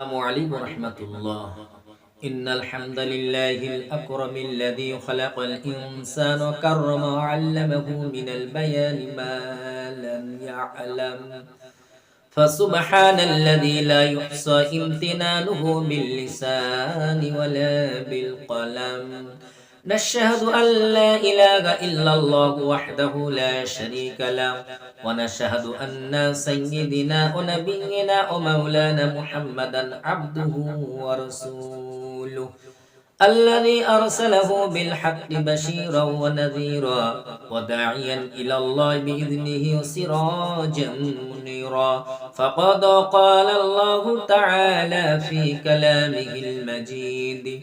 السلام عليكم ورحمة الله. إن الحمد لله الأكرم الذي خلق الإنسان وكرم وعلمه من البيان ما لم يعلم. فسبحان الذي لا يحصى امتنانه باللسان ولا بالقلم. نشهد أن لا إله إلا الله وحده لا شريك له ونشهد أن سيدنا ونبينا ومولانا محمدا عبده ورسوله الذي أرسله بالحق بشيرا ونذيرا وداعيا إلى الله بإذنه سراجا منيرا. فقد قال الله تعالى في كلامه المجيد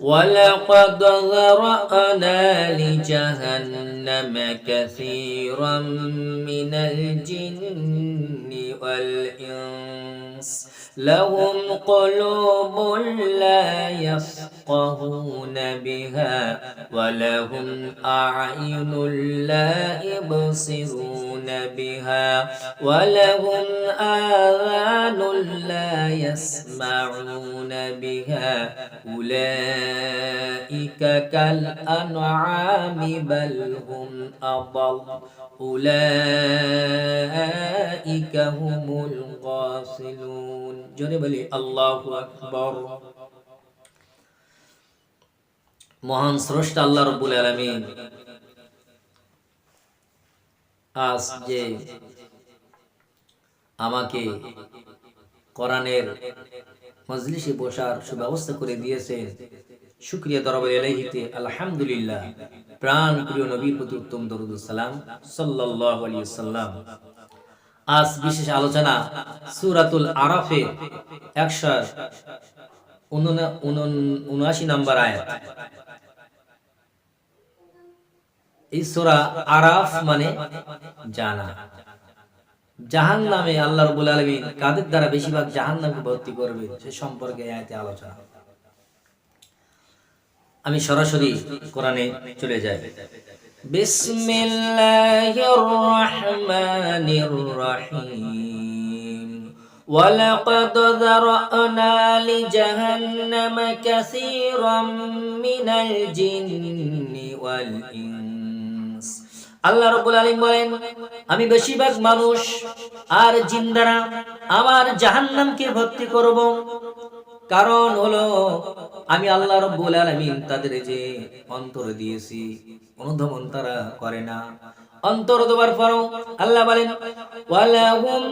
ولقد ذرأنا لجهنم كثيرا من الجن والإنس. لهم قلوب لا يفقهون. بها ولهم أعين لا يبصرون بها ولهم آذان لا يسمعون بها أولئك كالأنعام بل هم أضل أولئك هم الغافلون. جرب لي الله أكبر. মহান স্রষ্টা আল্লাহ রব্বুল আলমিন। আজ যে আমাকে কোরআনের মজলিসে বসার সুব্যবস্থা করে শুক্রিয়া দরবার আলহামদুলিল্লাহ। প্রাণ প্রিয় নবীর প্রতি উত্তম দরুদ সালাম সাল্লাল্লাহু সাল্লাম আজ বিশেষ আলোচনা সূরাতুল আরাফে 179 নম্বর আয়াত। এই সূরা আরাফ মানে জানা জাহান নামে আল্লাহ রবুল আলমিন কাদের দ্বারা বেশিরভাগ জাহান নামে ভর্তি করবে সে সম্পর্কে আয়াতে আলোচনা আমি সরাসরি কোরআনে চলে যাই বিসমিল্লাহির রহমানির রহিম ولقد ذرأنا لجهنم كثيرا من الجن والإنس আল্লাহ রব্বুল আলিম বলেন, আমি বেশিরভাগ মানুষ আর জিন্দারা আমার জাহান্নামকে ভর্তি করব। কারণ হলো, আমি আল্লাহ রব্বুল আলামিন তাদের যে অন্তর দিয়েছি, অনুধাবন তারা করে না। অন্তর দেওয়ার পরও আল্লাহ বলেন, ওয়ালাহুম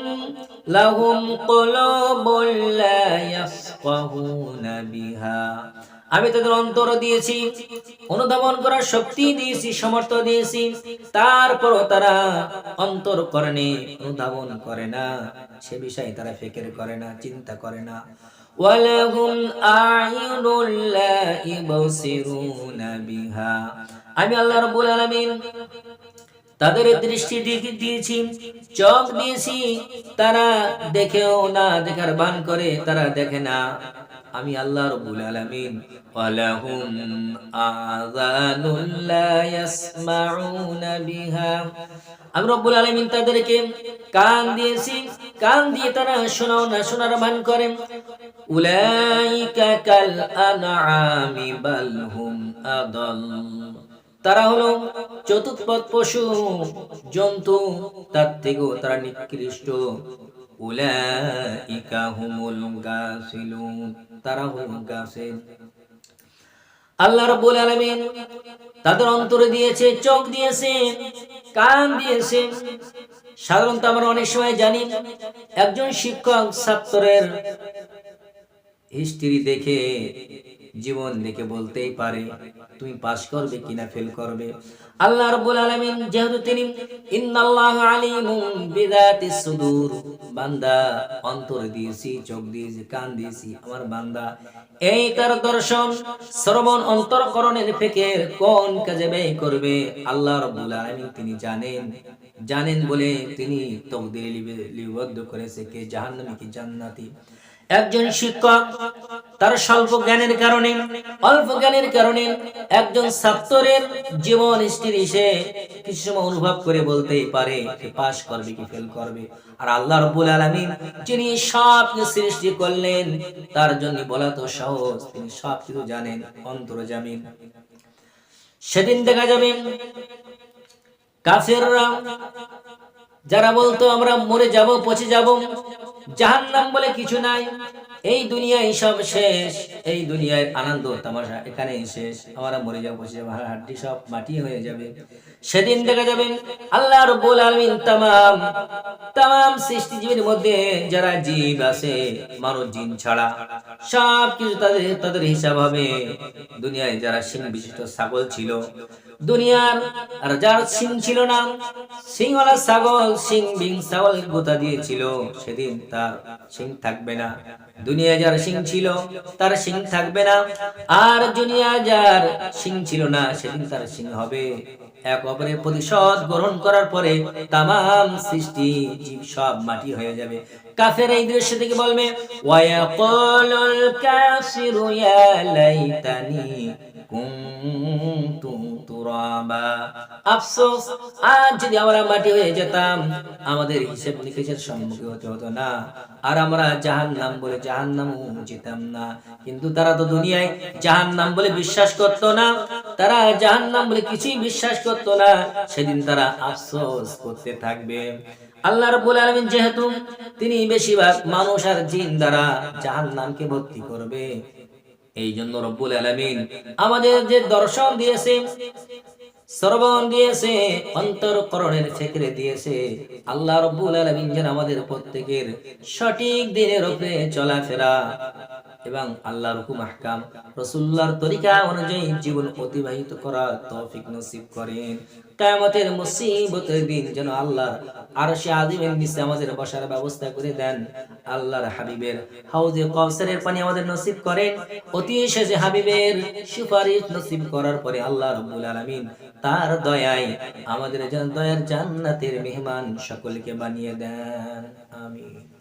লাহুম কুলুবুল লা বিহা। আমি তাদের অন্তর দিয়েছি, অনুধাবন করার শক্তি দিয়েছি সমর্থ দিয়েছি। তারপরও তারা অন্তর করেনি অনুধাবন করে না। সে বিষয়ে তারা ফিকির করে না, চিন্তা করে না। আমি তাদের দৃষ্টি দিয়েছি, চোখ দিয়েছি। তারা দেখেও না, দেখার বান করে তারা দেখে না। আমি আল্লাহ রব্বুল আলামিন। ওয়ালাহুম আযানুল লা ইয়াসমাউনা বিহা। আমি রব্বুল আলামিন তাদেরকে কান দিয়েছি। কান দিয়ে তারা শোনাও না, শোনার ভান করে উলাইকা কাল আনআমি বাল হুম আদাল। তারা হলো চতুষ্পদ পশু, জন্তু, তার থেকেও তারা নিকৃষ্ট। উলাইকা হুমুল গাফিলুন। তারা হলো গাফিল আল্লাহ রাব্বুল আলামিন তাদের অন্তরে দিয়েছে, চোখ দিয়েছে, কান দিয়েছে। সাধারণত আমরা অনেক সময় জানি, একজন শিক্ষক ছাত্রের হিস্ট্রি দেখে জীবন দেখে বলতেই পারে, তুমি পাস করবে কিনা ফেল করবে? আল্লাহ রাব্বুল আলামিন যেহেতু তিনি, ইন্নাল্লাহু আলিমুম বিযাতিস সুদূর। বান্দা, অন্তর দিয়েছি, চোখ দিয়েছি, কান দিয়েছি, আমার বান্দা। এই তার দর্শন শ্রবণ অন্তরকরণের ফেকের কোন কাজে ব্যয় করবে? আল্লাহ রাব্বুল আলামিন তিনি জানেন জানেন বলে তিনি তকদিরে লিপি- লিপিবদ্ধ করেছে, কে জাহান্নামী, কি জান্নাতি। একজন শিক্ষক, তার স্বল্প জ্ঞানের কারণে অল্প জ্ঞানের কারণে একজন ছাত্রের জীবন হিস্ট্রি সে কিছু সময় অনুভব করে বলতেই পারে পাস করবে কি ফেল করবে। আর আল্লাহ রব্বুল আলামিন যিনি সব কিছু সৃষ্টি করলেন, তার জন্য বলা তো সহজ, তিনি সব কিছু জানেন, অন্তর জামিন সেদিন দেখা যাবে কাফেররা, যারা বলতো আমরা মরে যাব, পচে যাব জাহান্নাম বলে কিছু নাই। এই দুনিয়ায় সব শেষ। এই দুনিয়ায় আনন্দ, তামাশা এখানেই শেষ। আমরা মরে যাব, বসে হাড্ডি সব মাটি হয়ে যাবে। সেদিন দেখা যাবে আল্লাহ রব্বুল আলামিন তামাম তামাম সৃষ্টিজীবীর মধ্যে যারা জীব আছে, মানব জিন ছাড়া সব কিছু তাদের তাদের হিসাব হবে। দুনিয়ায় যারা সিং বিশিষ্ট ছাগল ছিল, দুনিয়ার আর যার সিং ছিল না, সিংওয়ালা ছাগল, সিং বিং ছাগল গোতা দিয়েছিল, সেদিন তার সিং থাকবে না। দুনিয়া যার সিং ছিল, তার সিং থাকবে না। আর দুনিয়া যার সিং ছিল না, সেদিন তার সিং হবে। এক অপরের প্রতিশোধ গ্রহণ করার পরে তাম সৃষ্টি জীব সব মাটি হয়ে যাবে। কাফের এই দৃশ্য থেকে বলবে, ওয়ায়াকুলুল কাফিরু ইয়া লাইতানি আফসোস আজ যদি আমরা মাটি হয়ে যেতাম, আমাদের হিসেব নিকেশের সম্মুখীন হতে হতো না। আর আমরা বলে যেতাম না। কিন্তু তারা তো দুনিয়ায় জাহান্নাম বলে বিশ্বাস করতো না। তারা জাহান্নাম বলে কিছুই বিশ্বাস করতো না। সেদিন তারা আফসোস করতে থাকবে। আল্লাহ রাব্বুল আলামিন যেহেতু তিনি বেশিরভাগ মানুষ আর জিন দ্বারা জাহান্নামকে ভর্তি করবে এই জন্য রব্বুল আলামিন আমাদের যে দর্শন দিয়েছে, শ্রবণ দিয়েছে, অন্তরকরণের ছেকরে দিয়েছে, আল্লাহ রব্বুল আলামিন যেন আমাদের প্রত্যেকের সঠিক দিনের উপরে চলাফেরা এবং আল্লাহর হুকুম, আহকাম, রাসূলুল্লাহর তরিকা অনুযায়ী জীবন অতিবাহিত করার তৌফিক নসিব করেন। কিয়ামতের মুসিবতের দিন যেন আল্লাহর আরশে আযিমের নিচে আমাদের বসার ব্যবস্থা করে দেন। আল্লাহর হাবিবের হাউজে কাউসারের পানি আমাদের নসিব করেন। অতি শেষে হাবিবের সুপারিশ নসিব করার পরে আল্লাহ রাব্বুল আলামিন তার দয়ায় আমাদের যেন দয়ার জান্নাতের মেহমান সকলকে বানিয়ে দেন। আমিন।